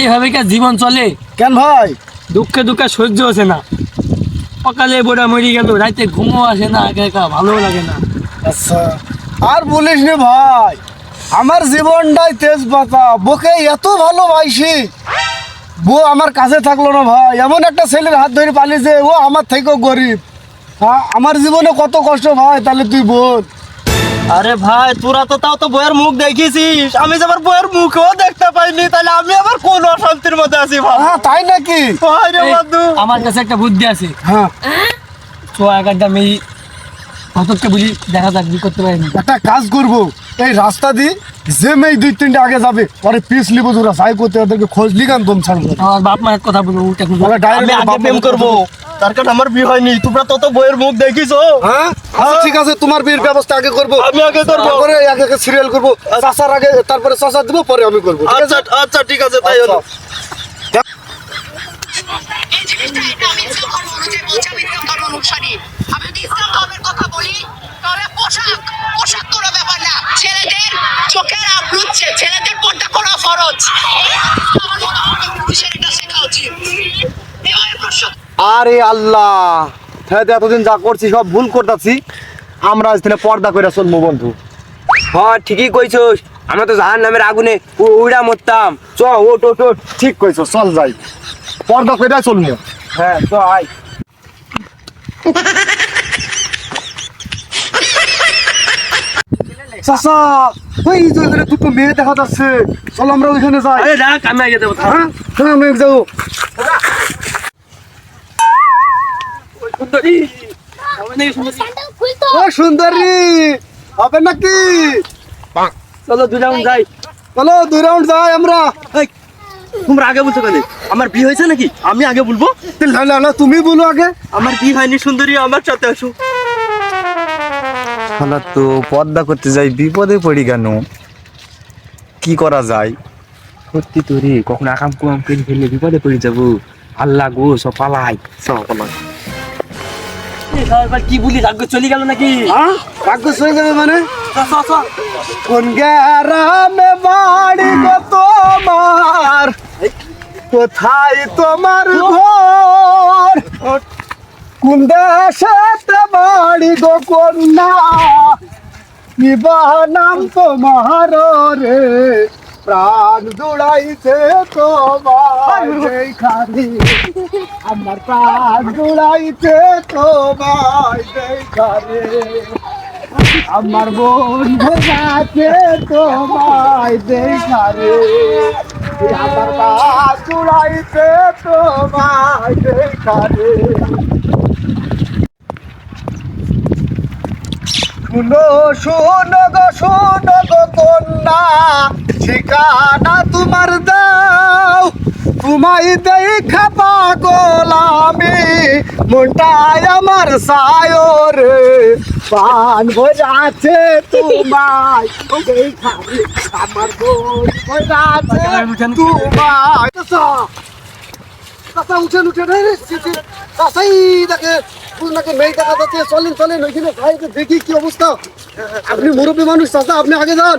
এইভাবে কি জীবন চলে? কেন ভাই? দুঃখে দুঃখে সহ্য হচ্ছে না। সকালে বোড়া মরি গেল রাতে ঘুমও আসে না একা একা ভালো লাগে না। আচ্ছা আর বলিস রে ভাই আমার জীবনটাই তেজ পাতা বকে এত ভালোবাসি। বউ আমার কাছে থাকল না ভাই এমন একটা ছেলের হাত ধরে পালিয়েছে ও আমার থেকেও গরিব। হ্যাঁ আমার জীবনে কত কষ্ট ভাই তাহলে তুই বল। আরে ভাই তোরা তো তাও তো বইয়ের মুখ দেখিছিস। আমি যে আমার বইয়ের মুখও দেখতে পাইনি তাহলে আমি আবার কোন অশান্তির মধ্যে আছি ভাই? হ্যাঁ তাই নাকি? বন্ধু। আমার কাছে একটা বুদ্ধি আছে। হ্যাঁ। তো একাডটা মেয়ে হতককে বুঝি দেখা যাক কি করতে পারিনি একটা কাজ করব। এই রাস্তা দিয়ে যে মেয়ে দুই তিনটে আগে যাবে পরে পিস লিব তোরা সাই করতে ওদেরকে খোঁজ লিগান তোম ছাড়বো। আমার বাপ মায়ের কথা বলব আগে প্রেম করব। তার কারণ আমার বিয়ে হয়নি। তোমরা তো তো বইয়ের মুখ দেখিছো। হ্যাঁ? আচ্ছা ঠিক আছে তোমার বিয়ের ব্যবস্থা আগে করব। আমি আগে করব। তারপরে আগে আগে সিরিয়াল করব। চাষার আগে তারপরে চাষা দিব পরে আমি করব আচ্ছা আচ্ছা ঠিক আছে তাই হলো। না ছেলেদের চোখের আবরুচ্ছে ছেলেদের পর্দা করা ফরজ। আরে আল্লাহ। হ্যাঁ এতদিন যা করছি সব ভুল করতেছি। আমরা আজ পর্দা করে চলবো বন্ধু। হ্যাঁ ঠিকই কইছস। আমরা তো জাহান নামের আগুনে উড়া মরতাম। চ ওট ওট ওট ঠিক কইছো চল যাই। পর্দা করে চলবো হ্যাঁ চ আয়। চাষা ওই যে ওখানে দুটো মেয়ে দেখা যাচ্ছে। চল আমরা ওইখানে যাই। আরে রাখ আমি আগে দেবো হ্যাঁ হ্যাঁ মেয়ে যাব। সুন্দরী। আমার ও সুন্দরী। হবে নাকি? চলো রাউন্ড যাই। চলো দুই রাউন্ড যাই আমরা। তোমরা আগে বলছো কেন? আমার বিয়ে হয়েছে নাকি? আমি আগে বলব? না না না তুমি বলো আগে। আমার বিয়ে হয়নি সুন্দরী আমার সাথে আসো। শালা তো পর্দা করতে যাই বিপদে পড়ি কেন? কি করা যায়? সত্যি তো রে কখন আকাম কুয়াম করে ফেললে বিপদে পড়ে যাব। আল্লাহ গো সব পালাই। সব পালাই। এবার কি বলি রাগ চলে গেল নাকি? হ্যাঁ? ভাগ্য সয়ে যাবে মানে? চ, চ, চ। কোন গ্যারামে বাড়ি গো তোমার? কোথায় তোমার ঘর? কোন দেশেতে বাড়ি গো কন্যা? বিবাহ নাম তোমার রে? প্রাণ জুড়াইছে তোমার খালি আমার প্রাণ জুড়াইছে তোমার খালি আমার বোন ভোগাছে তোমায় দেখারে আমার মা চুড়াইছে তোমায় দেখারে শুনো শুনো গো শুনো গো কন্যা। ঠিকানা তোমার দাও। তোমায় দেখা পাগল আমি। মনটাই আমার সায়রে পান বোঝাচ্ছে তোমায়। আমার তোমায়। কাঁচা উঠেন রে কাঁচাই দেখে আপনাকে মেয়ে দেখা যাচ্ছে, চলেন চলেন, ওইখানে ভাই, দেখি কি অবস্থা। আপনি মুরব্বী মানুষ, চাচা, আপনি আগে যান।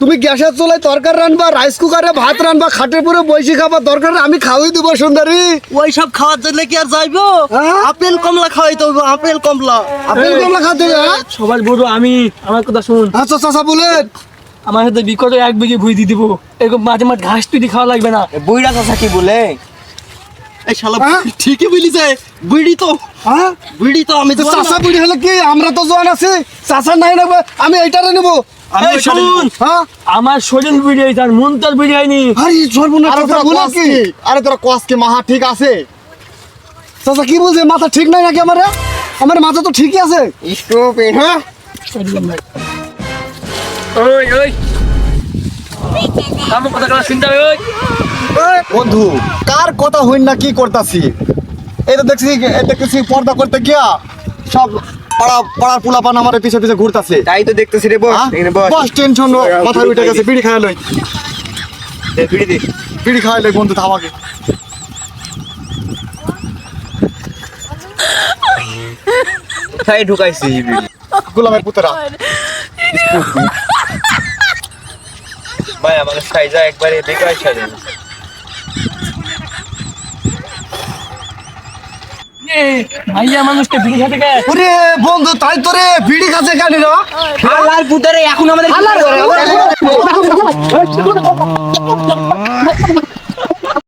তুমি গ্যাসের চুলায় তরকারি রানবা রাইস কুকারে ভাত রানবা খাটের পরে বসে খাবা দরকার আমি খাওয়াই দেবো সুন্দরী। ওই সব খাওয়ার জন্য কি আর যাইবো? হ্যাঁ? আপেল কমলা খাওয়াইতে হবে আপেল কমলা। আপেল কমলা খাতে হ্যাঁ? সবার বড় আমি আমার কথা শুন আচ্ছা চাচা বলেন। আমার সাথে বিকট এক বিঘে ভুই দিয়ে দিব। এরকম মাঝে মাঝে ঘাস তুই খাওয়া লাগবে না। বইরা কথা কি বলে? এই শালা হ্যাঁ? ঠিকই বলিছে বিড়ি তো। হ্যাঁ? বিড়ি তো আমি তো চাচা বুড়ি হলে কি আমরা তো জোয়ান আছি। চাচা নাই নেব আমি এইটারে নেব। হ্যাঁ? আমার শরীর বিড়ি হয়েছে মন তোর বিড়ি আরে সর্বনাশ আরে চাচা তোরা বলে কস কি? কি? আরে তোরা কস কি মাহা ঠিক আছে? চাচা কি বলছে? মাথা ঠিক নাই নাকি আমার? আমার মাথা তো ঠিকই আছে। স্টুপিড হ্যাঁ? ওই ওই। আমার কথা কথা শুনতে হবে ওই। বন্ধু কার কথা হইন না কি করতাছি? এই তো দেখছি দেখতেছি পর্দা করতে গিয়া সব পাড়া পাড়ার পোলাপান আমার পিছে পিছে ঘুরতাছে। তাই তো দেখতেছি রে বস হ্যাঁ? এখানে বস। বস টেনশন মাথায় উঠে গেছে বিড়ি খাওয়া লই। বিড়ি দে। বিড়ি খাওয়া লই বন্ধু থামাকে। কোথায় ঢুকাইছি এই বিড়ি? গোলামের পুতরা। ভাই আমাকে সাইজা একবারে বেকার ভাইয়া মানুষটা বিড়ি খেতে গে ওরে বন্ধু তাই তো রে বিড়ি খাচ্ছে কেন রে আল্লাহর পুতারে এখন আমাদের